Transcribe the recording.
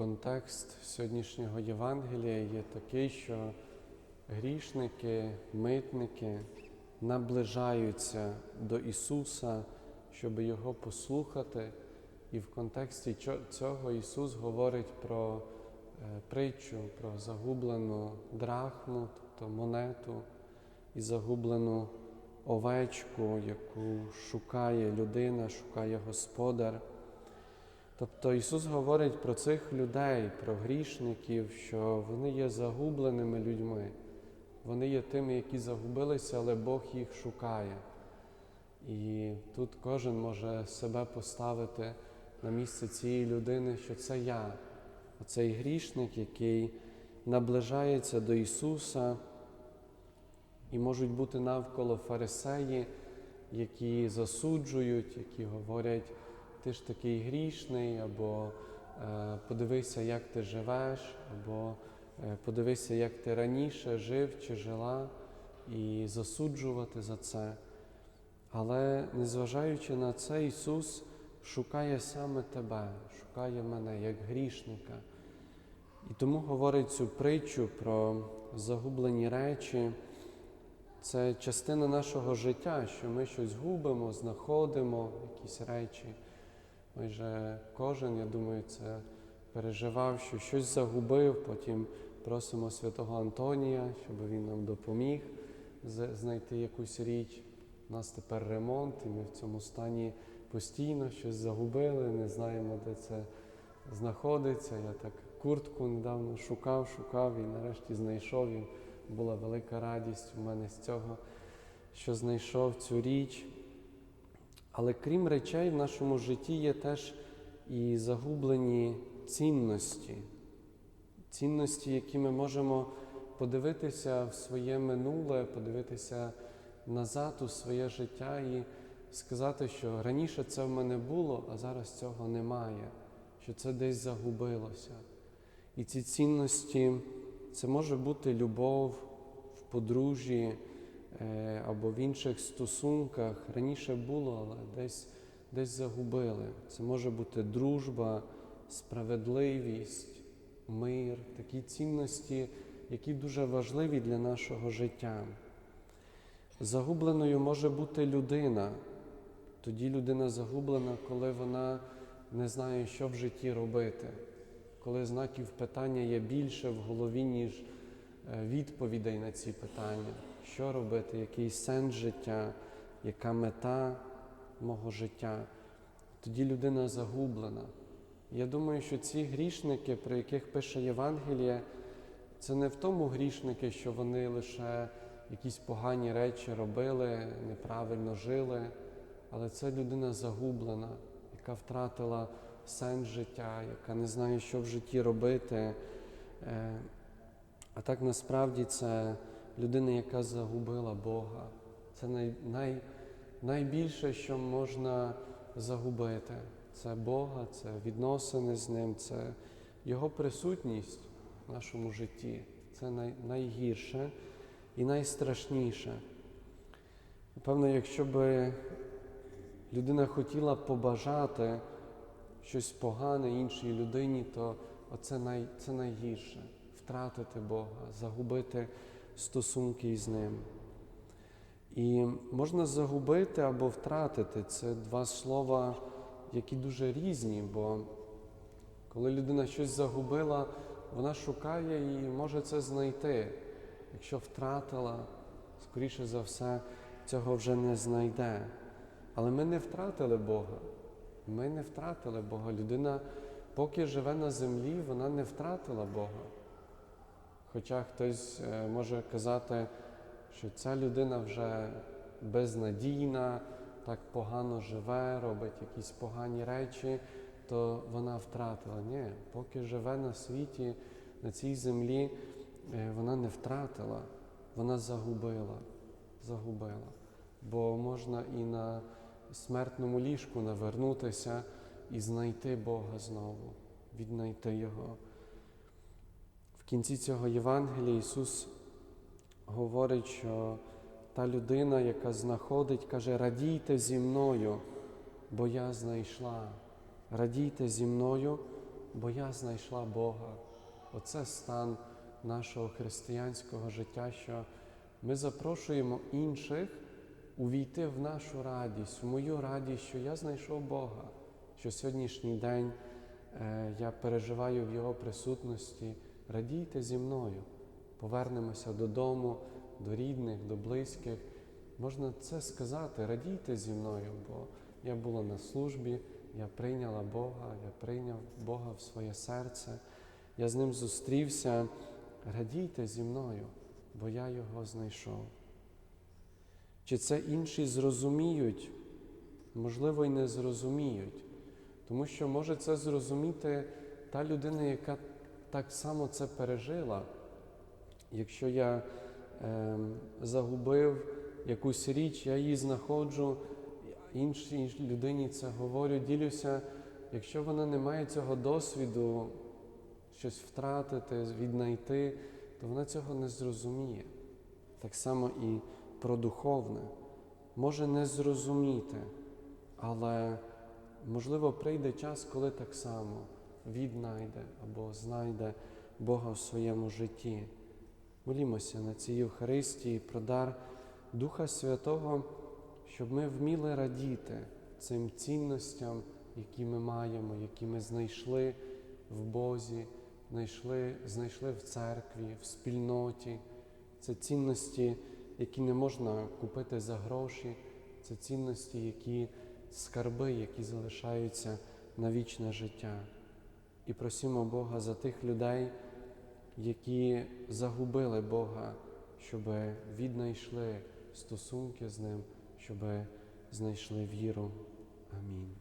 Контекст сьогоднішнього Євангелія є такий, що грішники, митники наближаються до Ісуса, щоб Його послухати. І в контексті цього Ісус говорить про е, притчу, про загублену драхму, тобто монету, і загублену овечку, яку шукає людина, шукає Господар. Тобто Ісус говорить про цих людей, про грішників, що вони є загубленими людьми. Вони є тими, які загубилися, але Бог їх шукає. І тут кожен може себе поставити на місце цієї людини, що це я, оцей грішник, який наближається до Ісуса, і можуть бути навколо фарисеї, які засуджують, які говорять, ти ж такий грішний, або е, подивися, як ти живеш, або е, подивися, як ти раніше жив чи жила, і засуджувати за це. Але незважаючи на це, Ісус шукає саме тебе, шукає мене як грішника. І тому говорить цю притчу про загублені речі. Це частина нашого життя, що ми щось губимо, знаходимо якісь речі. Майже кожен, я думаю, це переживав, що щось загубив, потім просимо святого Антонія, щоб він нам допоміг знайти якусь річ. У нас тепер ремонт, і ми в цьому стані постійно щось загубили, не знаємо, де це знаходиться. Я так куртку недавно шукав, шукав і нарешті знайшов. І була велика радість у мене з цього, що знайшов цю річ. Але крім речей, в нашому житті є теж і загублені цінності, цінності, які ми можемо подивитися в своє минуле, подивитися назад у своє життя і сказати, що раніше це в мене було, а зараз цього немає, що це десь загубилося. І ці цінності це може бути любов в подружжі або в інших стосунках. Раніше було, але десь, десь загубили. Це може бути дружба, справедливість, мир, такі цінності, які дуже важливі для нашого життя. Загубленою може бути людина. Тоді людина загублена, коли вона не знає, що в житті робити, коли знаків питання є більше в голові, ніж е, відповідей на ці питання. Що робити, який сенс життя, яка мета мого життя. Тоді людина загублена. Я думаю, що ці грішники, про яких пише Євангеліє, це не в тому грішники, що вони лише якісь погані речі робили, неправильно жили, але це людина загублена, яка втратила сенс життя, яка не знає, що в житті робити. А так насправді це людина, яка загубила Бога. Це най, най, найбільше, що можна загубити. Це Бога, це відносини з Ним, це Його присутність в нашому житті. Це най, найгірше і найстрашніше. Напевно, якщо би людина хотіла побажати щось погане іншій людині, то оце най, це найгірше втратити Бога, загубити стосунки із Ним. І можна загубити або втратити це два слова, які дуже різні, бо коли людина щось загубила, вона шукає і може це знайти. Якщо втратила, скоріше за все, цього вже не знайде. Але ми не втратили Бога. Ми не втратили Бога. Людина, поки живе на землі, вона не втратила Бога. Хоча хтось е, може казати, що ця людина вже безнадійна, так погано живе, робить якісь погані речі, то вона втратила. Ні, поки живе на світі, на цій землі, е, вона не втратила, вона загубила. Загубила. Бо можна і на смертному ліжку навернутися і знайти Бога знову, віднайти Його. Кінці цього Євангелія Ісус говорить, що та людина, яка знаходить, каже, радійте зі мною, бо я знайшла. Радійте зі мною, бо я знайшла Бога. Оце стан нашого християнського життя, що ми запрошуємо інших увійти в нашу радість, в мою радість, що я знайшов Бога, що сьогоднішній день е, я переживаю в Його присутності. Радійте зі мною, повернемося додому, до рідних, до близьких. Можна це сказати, радійте зі мною, бо я була на службі, я прийняла Бога, я прийняв Бога в своє серце, я з ним зустрівся. Радійте зі мною, бо я його знайшов. Чи це інші зрозуміють? Можливо, й не зрозуміють, тому що може це зрозуміти та людина, яка так само це пережила. Якщо я е, загубив якусь річ, я її знаходжу, іншій людині це говорю, ділюся. Якщо вона не має цього досвіду, щось втратити, віднайти, то вона цього не зрозуміє. Так само і про духовне. Може не зрозуміти, але можливо прийде час, коли так само віднайде або знайде Бога в своєму житті. Молімося на цій Євхаристії про дар Духа Святого, щоб ми вміли радіти цим цінностям, які ми маємо, які ми знайшли в Бозі, знайшли, знайшли в церкві, в спільноті. Це цінності, які не можна купити за гроші, це цінності, які скарби, які залишаються на вічне життя. І просімо Бога за тих людей, які загубили Бога, щоб віднайшли стосунки з Ним, щоб знайшли віру. Амінь.